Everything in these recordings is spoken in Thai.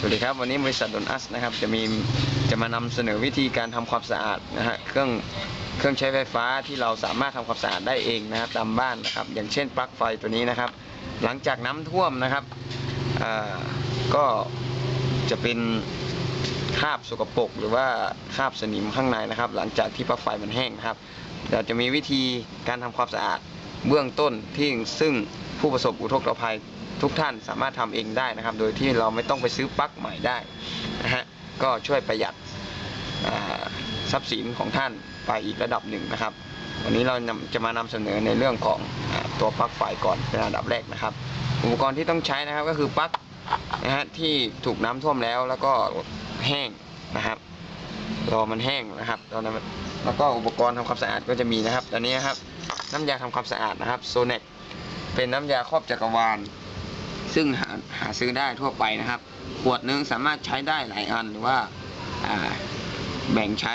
สวัสดีครับ วันนี้บริษัทดนอัสนะครับจะมีจะมานำเสนอวิธีการทำความสะอาดนะฮะเครื่องเครื่องใช้ไฟฟ้าที่เราสามารถทำความสะอาดได้เองนะครับตามบ้านนะครับ อย่างเช่นปลั๊กไฟตัวนี้นะครับ หลังจากน้ำท่วมนะครับอ่าก็จะเป็นคราบสกปรกหรือว่าคราบสนิมข้างในนะครับ หลังจากที่ปลั๊กไฟมันแห้งนะครับเราจะมีวิธีการทำความสะอาดเบื้องต้นที่ซึ่งผู้ประสบอุทกภัย ทุกท่านสามารถทำเองได้นะครับ โดยที่เราไม่ต้องไปซื้อปลั๊กใหม่ได้นะฮะก็ช่วยประหยัดทรัพย์สินของท่านไปอีกระดับหนึ่งนะครับ วันนี้เราจะมานำเสนอในเรื่องของอตัวปลั๊กไฟก่อนเป็นอันดับแรกนะครับ อุปกรณ์ที่ต้องใช้นะครับก็คือปลั๊กนะฮะที่ถูกน้ำท่วมแล้วแล้วก็แห้งนะครับรอมันแห้งนะครับตอนนั้นแล้วก็อุปกรณ์ทำความสะอาดก็จะมีนะครับตอนนี้นะครับน้ำยาทำความสะอาดนะครับโซเน็กเป็นน้ำยาครอบจักรวาล ซึ่งหาหาซื้อได้ทั่วไปนะครับ ขวดนึงสามารถใช้ได้หลายอันหรือว่าอ่าแบ่งใช้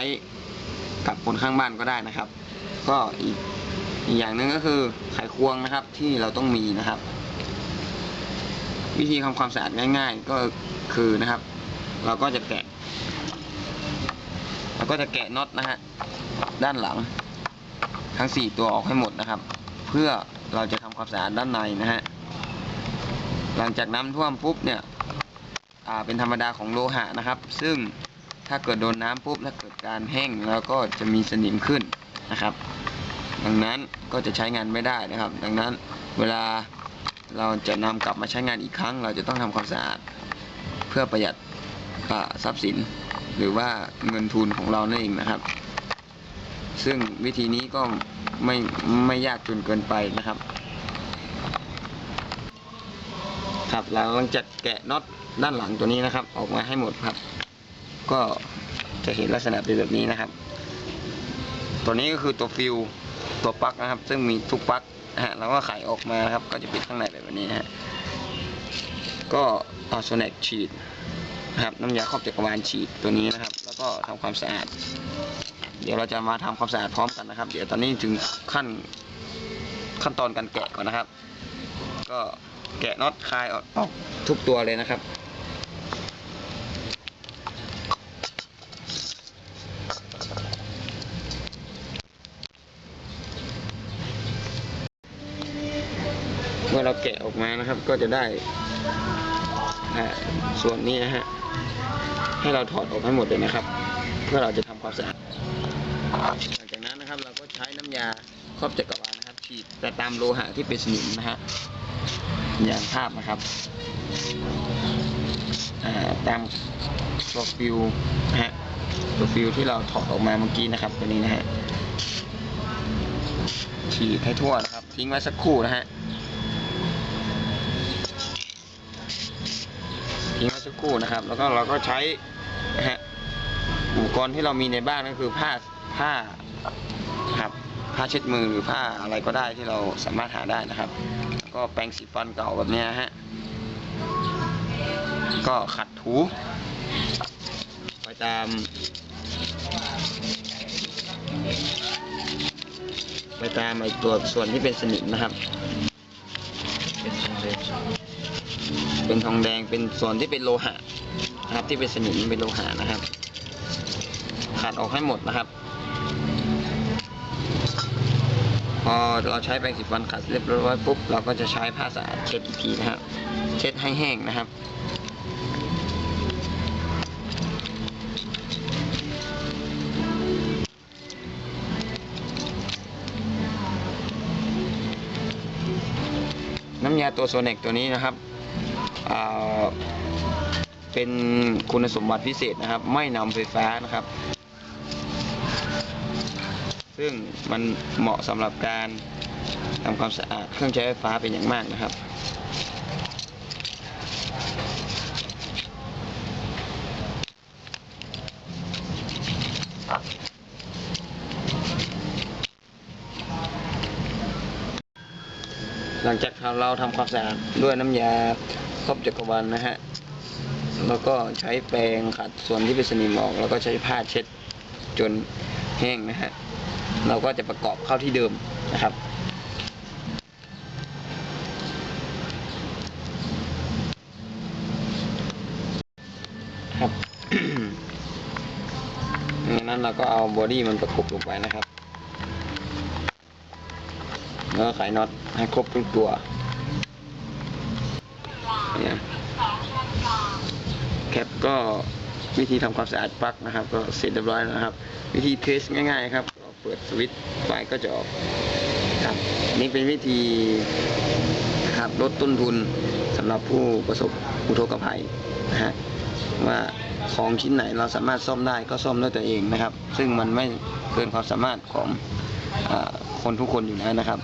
กับคนข้างบ้านก็ได้นะครับ ก็อีกอีกอย่างหนึ่งก็คือไขควงนะครับที่เราต้องมีนะครับ วิธีทำความสะอาดง่าย ๆ ก็คือนะครับ เราก็จะแกะ เราก็จะแกะน็อตนะฮะด้านหลัง ทั้ง 4 ตัวออกให้หมดนะครับ เพื่อเราจะทำความสะอาดด้านในนะฮะ หลังจากน้ำท่วมปุ๊บเนี่ยเป็นธรรมดาของโลหะนะครับ ซึ่งถ้าเกิดโดนน้ำปุ๊บถ้าเกิดการแห้งแล้วก็จะมีสนิมขึ้นนะครับ ดังนั้นก็จะใช้งานไม่ได้นะครับ ดังนั้นเวลาเราจะนำกลับมาใช้งานอีกครั้ง เราจะต้องทำความสะอาดเพื่อประหยัดทรัพย์สิน หรือว่าเงินทุนของเรานั่นเองนะครับ ซึ่งวิธีนี้ก็ไม่ไม่ยากจนเกินไปนะครับ ครับแล้วหลังจากแกะน็อตด้านหลังตัวนี้นะครับ ออกมาให้หมดครับ ก็จะเห็นลักษณะเป็นแบบนี้นะครับ ตัวนี้ก็คือตัวฟิวตัวปลั๊กนะครับ ซึ่งมีทุกปลั๊กนะฮะเราก็ไขออกมานะครับ ก็จะปิดข้างในแบบนี้นะฮะก็เอาโซน็กฉีดนะครับน้ำยาครอบจักรวาลฉีดตัวนี้นะครับ แล้วก็ทำความสะอาด เดี๋ยวเราจะมาทำความสะอาดพร้อมกันนะครับ เดี๋ยวตอนนี้ถึงขั้นขั้นตอนการแกะก่อนนะครับ ก็ แกะน็อตคลายออกทุกตัวเลยนะครับเมื่อเราแกะออกมานะครับก็จะได้ส่วนนี้นะฮะให้เราถอดออกให้หมดเลยนะครับ เพื่อเราจะทำความสะอาดหลังจากนั้นนะครับเราก็ใช้น้ำยาครอบจักรวาลนะครับ ฉีดแต่ตามโลหะที่เป็นสนิมนะฮะ อย่างภาพนะครับอ่าตามตัวฟิวนะฮะตัวฟิวที่เราถอดออกมาเมื่อกี้นะครับตัวนี้นะฮะฉีดให้ทั่วนะครับ ทิ้งไว้สักครู่นะฮะทิ้งไว้สักครู่นะครับ แล้วก็เราก็ใช้นะฮะอุปกรณ์ที่เรามีในบ้านก็คือผ้าผ้าครับผ้าเช็ดมือหรือผ้าอะไรก็ได้ที่เราสามารถหาได้นะครับ ก็แปรงสีฟันเก่าแบบนี้ฮะ ก็ขัดถูไปตาม ไปตามไอตัวส่วนที่เป็นสนิมนะครับ เป็นทองแดงเป็นส่วนที่เป็นโลหะนะครับที่เป็นสนิมเป็นโลหะนะครับ ขัดออกให้หมดนะครับ พอเราใช้แปรงสีฟันขัดเรียบร้อยปุ๊บเราก็จะใช้ผ้าสะอาดเช็ดอีกทีนะครับ เช็ดให้แห้งนะครับน้ำยาตัวโซเนกตัวนี้นะครับอ่าเป็นคุณสมบัติพิเศษนะครับ ไม่นำไฟฟ้านะครับ ซึ่งมันเหมาะสำหรับการทำความสะอาดเครื่องใช้ไฟฟ้าเป็นอย่างมากนะครับ หลังจากเราทำความสะอาดด้วยน้ำยาครอบจักรวาลนะฮะ แล้วก็ใช้แปรงขัดส่วนที่เป็นสนิมออก แล้วก็ใช้ผ้าเช็ดจนแห้งนะฮะ เราก็จะประกอบเข้าที่เดิมนะครับครับงั้นเราก็เอาบอดี้มันประกบลงไปนะครับแล้วไขน็อตให้ครบทุกตัวเนี่ยแคปก็วิธีทำความสะอาดปลั๊กนะครับ ก็เสร็จเรียบร้อยแล้วนะครับ วิธีเทสง่ายๆครับ เปิดสวิตช์ไฟก็จะออกครับนี่เป็นวิธีนะครับลดต้นทุนสำหรับผู้ประสบอุทกภัยนะฮะว่าของชิ้นไหนเราสามารถซ่อมได้ก็ซ่อมด้วยตัวเองนะครับ ซึ่งมันไม่เกินความสามารถของอคนทุกคนอยู่แล้วนะครับ